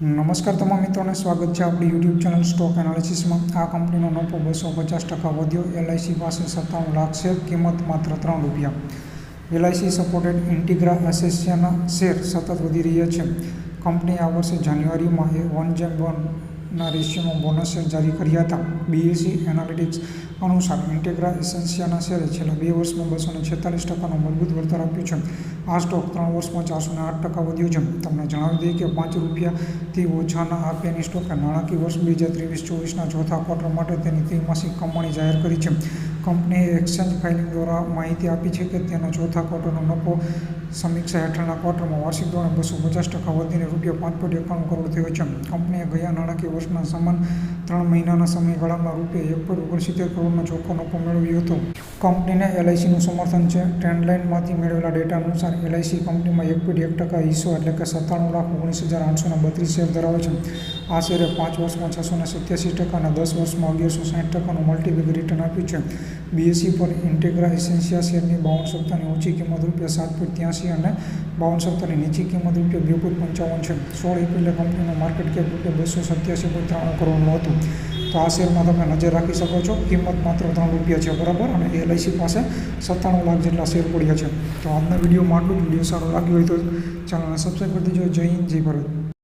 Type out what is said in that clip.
નમસ્કાર તમામ મિત્રોને સ્વાગત છે આપણી યુટ્યુબ ચેનલ સ્ટોક એનાલિસિસમાં. આ કંપનીનો નફો બસો પચાસ ટકા વધ્યો. એલઆઈસી પાસે સત્તાણું લાખ શેર, કિંમત માત્ર ત્રણ રૂપિયા. એલઆઈસી સપોર્ટેડ ઇન્ટિગ્રા એસેસિયાના શેર સતત વધી રહ્યા છે. કંપની આ વર્ષે જાન્યુઆરીમાં એ વન જેમ વનના રેશિયોનો બોનસ શેર જારી કર્યા હતા. બીએસસી એનાલિટિક્સ અનુસાર ઇન્ટેગ્રા એસેન્સિયાના શેરે છેલ્લા બે વર્ષમાં બસો ને છેતાલીસ ટકાનું મજબૂત વળતર આપ્યું છે. આ સ્ટોક ત્રણ વર્ષમાં ચારસો ને આઠ ટકા વધ્યો છે. તમને જણાવી દઈએ કે પાંચ રૂપિયાથી ઓછાના આ પેની સ્ટોકે નાણાકીય વર્ષ બે હજાર ત્રેવીસ ચોવીસના ચોથા ક્વાર્ટર માટે તેની ત્રિમાસિક કમાણી જાહેર કરી છે. કંપનીએ એક્સચેન્જ ફાઇલિંગ દ્વારા માહિતી આપી છે કે તેના ચોથા ક્વાર્ટરનો નફો સમીક્ષા હેઠળના ક્વાર્ટરમાં વાર્ષિક ધોરણે બસો પચાસ ટકા વધીને રૂપિયા પાંચ પોઈન્ટ એકાણું કરોડ થયો છે. કંપનીએ ગયા નાણાકીય વર્ષના સમાન ત્રણ મહિનાના સમયગાળામાં રૂપિયા એક પોઈન્ટ ઓગણસિત્તેર કરોડનો ચોખ્ખો નફો મેળવ્યો હતો. કંપનીને એલઆઈસીનું સમર્થન છે. ટ્રેન્ડલાઇનમાંથી મેળવેલા ડેટા અનુસાર એલઆઈસી કંપનીમાં એક પોઈન્ટ એક ટકા હિસ્સો એટલે કે સત્તાણું લાખ ઓગણીસ હજાર આઠસો બત્રીસ શેર ધરાવે છે. આ શેરે પાંચ વર્ષમાં છસો ને સત્યાસી ટકા અને દસ વર્ષમાં અગિયારસો સાઠ ટકાનું મલ્ટીબેગ રિટર્ન આપ્યું છે. બીએસસી પર ઇન્ટેગ્રા એસેન્શિયા શેરની બાવન સત્તાની ઊંચી કિંમત રૂપિયા સાત પોઈન્ટ ત્યાંસી અને બાવન સત્તાની નીચી કિંમત રૂપિયા બે પોઈન્ટ પંચાવન છે. સોળ એપ્રિલે કંપનીનું માર્કેટ કેપ રૂપિયા બસો સત્યાસી પોઈન્ટ ત્રાણું કરોડનું હતું. તો આ શેરમાં તમે નજર રાખી શકો છો. કિંમત માત્ર ત્રણ રૂપિયા છે, બરાબર? અને એલઆઈસી પાસે સત્તાણું લાખ જેટલા શેર પડ્યા છે. તો આજના વિડીયોમાં આટલું જ. વીડિયો સારો લાગ્યો હોય તો ચેનલને સબસ્ક્રાઈબ કરી દેજો. જય હિન્દ, જય ભારત.